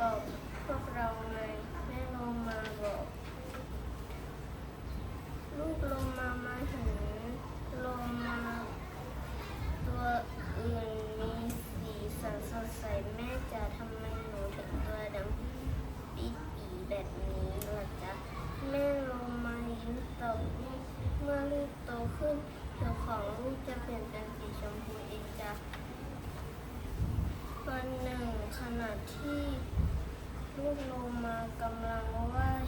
บอกพวกเราไงแม่ลงมาบอก ลูกลงมามาเห็นลงมาตัวอื่นมีสีสันสดใสแม่จ๋าทำไมหนูถึงตัวดำปีปีแบบนี้ล่ะจ๊ะแม่ลงมายิ้มตอบเมื่อลูกโตขึ้นผิวของลูกจะเปลี่ยนเป็นสีชมพูเองจ้ะวันหนึ่งขณะที่ ลูกโลมากำลังว่าย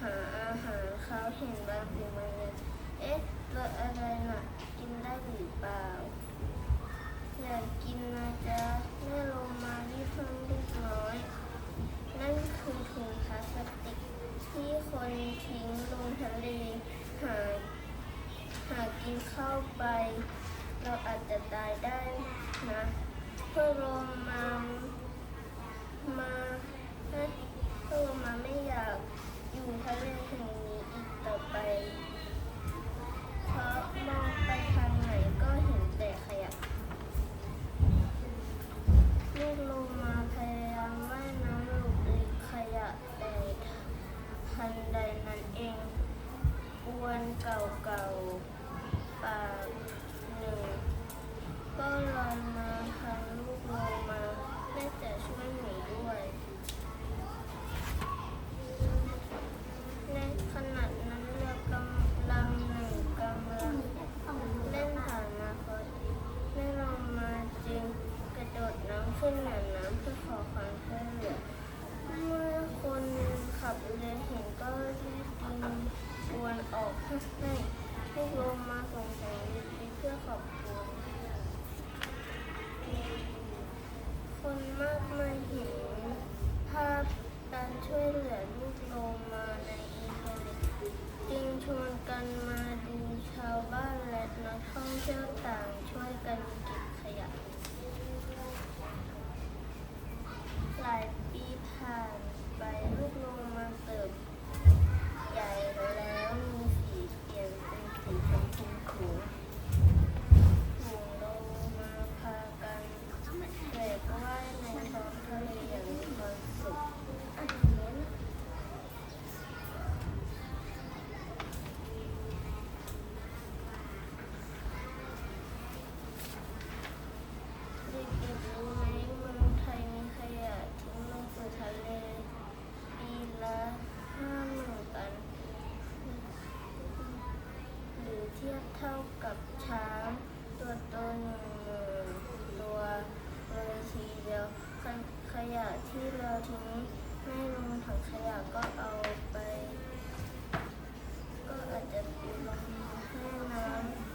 หาอาหารเขาเห็นบางสิ่งบางอย่างเอ๊ะรสอะไรน่ะ กินได้หรือเปล่า อยากกินนะจ๊ะแม่โลมาที่เพิ่มลูกน้อย นั่นคือถุงพลาสติกที่คนทิ้งลงทะเลหาหากกินเข้าไป เราอาจจะตายได้นะเพื่อโลมามาือพ่อมาไม่อยาก คนขับเรือเห็นก็รีบดึงอวนออกให้ให้ลมมาส่งแสงดีๆเพื่อขอบคุณ ขยะที่เราทิ้งไม่ลงถังขยะก็เอาไป ก็อาจจะลงแห้งน้ำ